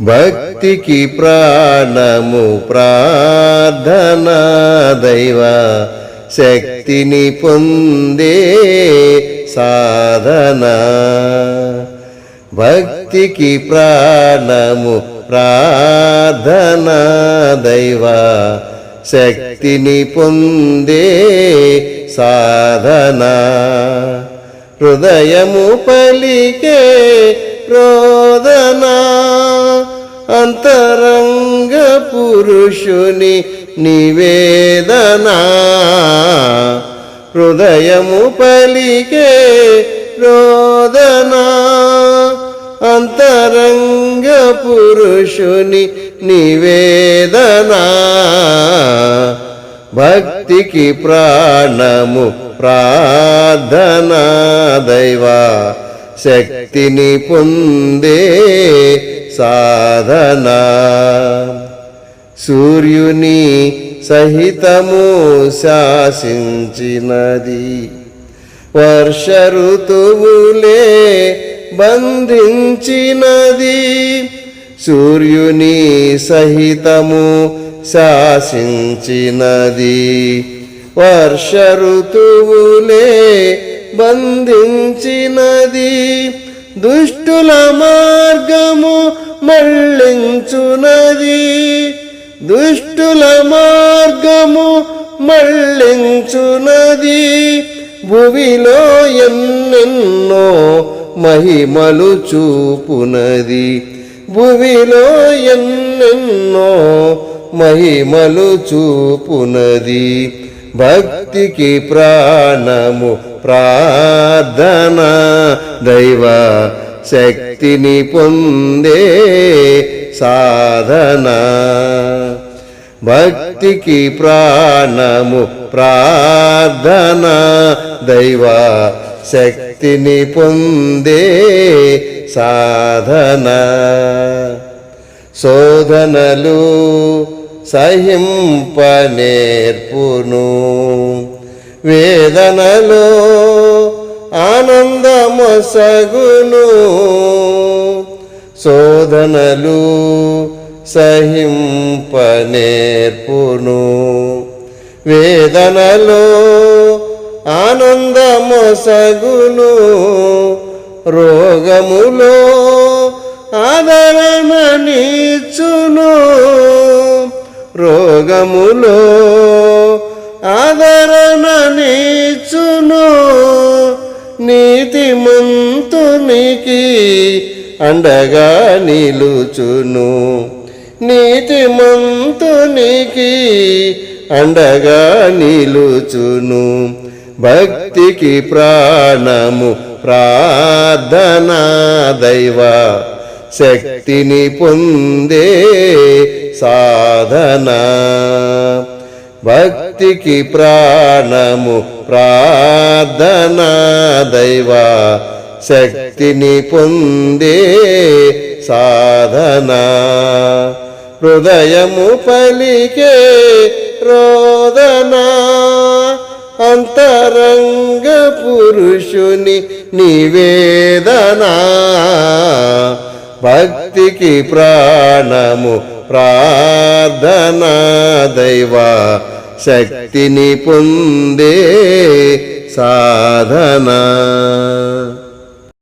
భక్తికి ప్రాణము ప్రార్థన దైవ శక్తిని పొందే సాధన. భక్తికి ప్రాణము ప్రార్థన దైవ శక్తిని పొందే సాధన. హృదయము పలికే రోదనా అంతరంగ పురుషుని నివేదనా హృదయము పలికే రోదనా అంతరంగ పురుషుని నివేదనా భక్తికి ప్రాణము ప్రార్థనా దైవా శక్తిని పొందే సాధన. సూర్యుని సహితము శాసించినది. వర్ష ఋతువులే బంధించినది. సూర్యుని సహితము శాసించినది. వర్ష ఋతువులే బంధించినది దుష్టుల మార్గము మళ్ళించునది దుష్టుల మార్గము మళ్ళించునది భువిలో ఎన్నెన్నో మహిమలు చూపునది. భువిలో ఎన్నెన్నో మహిమలు చూపునది. భక్తికి ప్రాణము ప్రార్థన దైవ శక్తిని పొందే సాధన. భక్తికి ప్రాణము ప్రార్థన దైవ శక్తిని పొందే సాధన. శోధనలు సహింపనేర్పును. వేదనలో ఆనందమొసగును. శోధనలు సహింపనేర్పును. వేదనలో ఆనందమొసగును. రోగములో ఆదరణ నీచును రోగములో నీతిమంతునికి అండగా నిలుచును. నీతిమంతునికి అండగా నిలుచును. భక్తికి ప్రాణము ప్రార్థనా దైవ శక్తిని పొందే సాధన. భక్తికి ప్రాణము ప్రార్థనా దైవ శక్తిని పొందే సాధన. హృదయము పలికే రోదన. అంతరంగ పురుషుని నివేదన. భక్తికి ప్రాణము ప్రార్థన దైవ శక్తిని పొందే సాధనా.